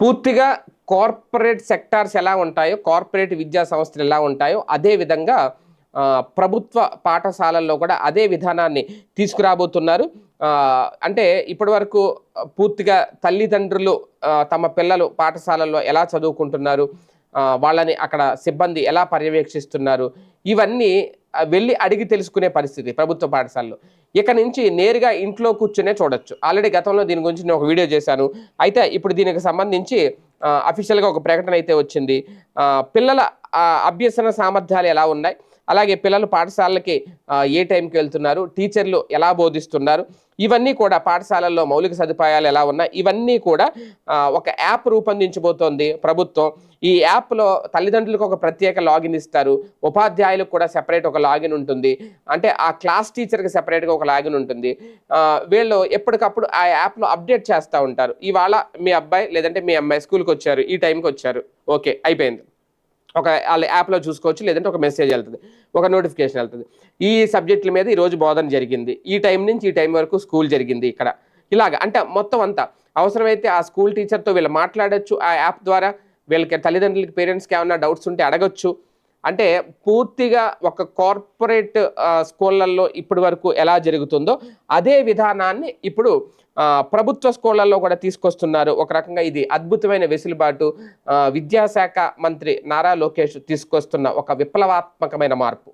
పూర్తిగా corporate sectors ఎలా ఉంటాయో కార్పొరేట్ విద్యా సంస్థలు ఎలా ఉంటాయో అదే విధంగా ప్రభుత్వ పాఠశాలల్లో కూడా అదే విధానాన్ని తీసుకురాబోతున్నారు. అంటే ఇప్పటి వరకు పూర్తిగా తల్లిదండ్రులు తమ పిల్లలు పాఠశాలల్లో ఎలా చదువుకుంటున్నారు వాళ్ళని అక్కడ సిబ్బంది ఎలా పర్యవేక్షిస్తున్నారు ఇవన్నీ వెళ్ళి అడిగి తెలుసుకునే పరిస్థితి ప్రభుత్వ పాఠశాలలో. ఇక నుంచి నేరుగా ఇంట్లో కూర్చునే చూడొచ్చు. ఆల్రెడీ గతంలో దీని గురించి నేను ఒక వీడియో చేశాను. అయితే ఇప్పుడు దీనికి సంబంధించి అఫీషియల్గా ఒక ప్రకటన అయితే వచ్చింది. పిల్లల అభ్యసన సామర్థ్యాలు ఎలా ఉన్నాయి? అలాగే పిల్లలు పాఠశాలకి ఏ టైంకి వెళ్తున్నారు టీచర్లు ఎలా బోధిస్తున్నారు ఇవన్నీ కూడా పాఠశాలల్లో మౌలిక సదుపాయాలు ఎలా ఉన్నాయి ఇవన్నీ కూడా ఒక యాప్ రూపొందించబోతోంది ప్రభుత్వం. ఈ యాప్లో తల్లిదండ్రులకు ఒక ప్రత్యేక లాగిన్ ఇస్తారు ఉపాధ్యాయులకు కూడా సెపరేట్ ఒక లాగిన్ ఉంటుంది అంటే ఆ క్లాస్ టీచర్కి సెపరేట్గా ఒక లాగిన్ ఉంటుంది. వీళ్ళు ఎప్పటికప్పుడు ఆ యాప్లో అప్డేట్ చేస్తూ ఉంటారు. ఇవాళ మీ అబ్బాయి లేదంటే మీ అమ్మాయి స్కూల్కి వచ్చారు ఈ టైంకి వచ్చారు. ఓకే అయిపోయింది. ఒక వాళ్ళ యాప్లో చూసుకోవచ్చు లేదంటే ఒక మెసేజ్ వెళ్తుంది ఒక నోటిఫికేషన్ వెళ్తుంది. ఈ సబ్జెక్టుల మీద ఈరోజు బోధన జరిగింది. ఈ టైం నుంచి ఈ టైం వరకు స్కూల్ జరిగింది ఇక్కడ. ఇలాగ అంటే మొత్తం అంతా. అవసరమైతే ఆ స్కూల్ టీచర్తో వీళ్ళు మాట్లాడొచ్చు ఆ యాప్ ద్వారా వీళ్ళకి తల్లిదండ్రులకి పేరెంట్స్కి ఏమైనా డౌట్స్ ఉంటే అడగొచ్చు. అంటే పూర్తిగా ఒక కార్పొరేట్ స్కూళ్ళల్లో ఇప్పటి వరకు ఎలా జరుగుతుందో అదే విధానాన్ని ఇప్పుడు ప్రభుత్వ స్కూళ్ళల్లో కూడా తీసుకొస్తున్నారు. ఒక రకంగా ఇది అద్భుతమైన వెసులుబాటు విద్యాశాఖ మంత్రి నారా లోకేష్ తీసుకొస్తున్న ఒక విప్లవాత్మకమైన మార్పు.